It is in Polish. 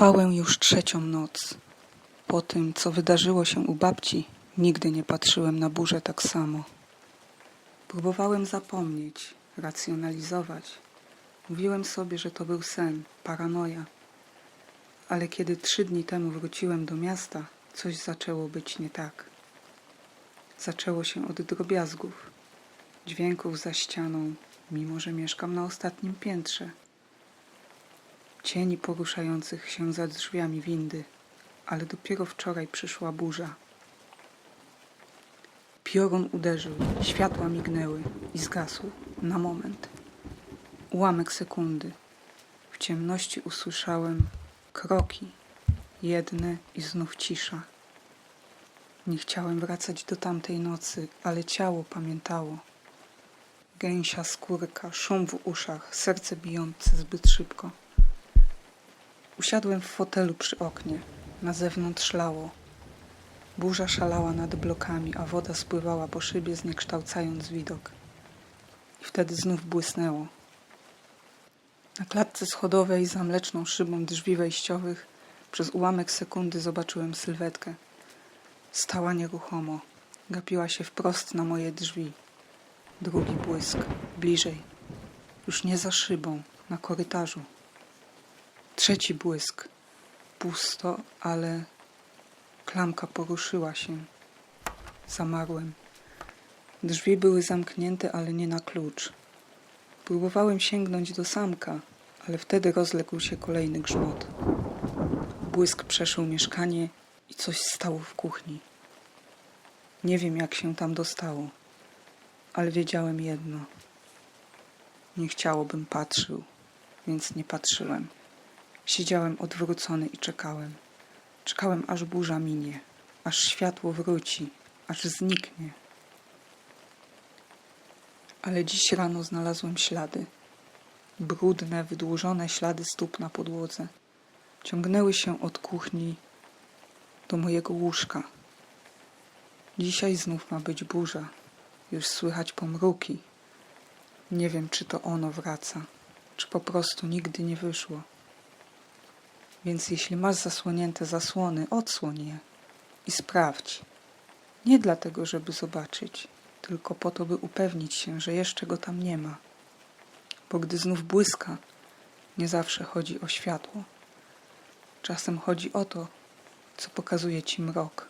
Spałem już trzecią noc. Po tym, co wydarzyło się u babci, nigdy nie patrzyłem na burzę tak samo. Próbowałem zapomnieć, racjonalizować. Mówiłem sobie, że to był sen, paranoja. Ale kiedy trzy dni temu wróciłem do miasta, coś zaczęło być nie tak. Zaczęło się od drobiazgów, dźwięków za ścianą, mimo że mieszkam na ostatnim piętrze cieni poruszających się za drzwiami windy, ale dopiero wczoraj przyszła burza. Piorun uderzył, światła mignęły i zgasł na moment. Ułamek sekundy. W ciemności usłyszałem kroki, jedne i znów cisza. Nie chciałem wracać do tamtej nocy, ale ciało pamiętało. Gęsia skórka, szum w uszach, serce bijące zbyt szybko. Usiadłem w fotelu przy oknie. Na zewnątrz lało. Burza szalała nad blokami, a woda spływała po szybie, zniekształcając widok. I wtedy znów błysnęło. Na klatce schodowej za mleczną szybą drzwi wejściowych przez ułamek sekundy zobaczyłem sylwetkę. Stała nieruchomo. Gapiła się wprost na moje drzwi. Drugi błysk. Bliżej. Już nie za szybą, na korytarzu. Trzeci błysk. Pusto, ale klamka poruszyła się. Zamarłem. Drzwi były zamknięte, ale nie na klucz. Próbowałem sięgnąć do samka, ale wtedy rozległ się kolejny grzmot. Błysk przeszył mieszkanie i coś stało w kuchni. Nie wiem, jak się tam dostało, ale wiedziałem jedno. Nie chciałobym patrzył, więc nie patrzyłem. Siedziałem odwrócony i czekałem. Czekałem, aż burza minie, aż światło wróci, aż zniknie. Ale dziś rano znalazłem ślady. Brudne, wydłużone ślady stóp na podłodze. Ciągnęły się od kuchni do mojego łóżka. Dzisiaj znów ma być burza. Już słychać pomruki. Nie wiem, czy to ono wraca, czy po prostu nigdy nie wyszło. Więc jeśli masz zasłonięte zasłony, odsłoń je i sprawdź. Nie dlatego, żeby zobaczyć, tylko po to, by upewnić się, że jeszcze go tam nie ma. Bo gdy znów błyska, nie zawsze chodzi o światło. Czasem chodzi o to, co pokazuje ci mrok.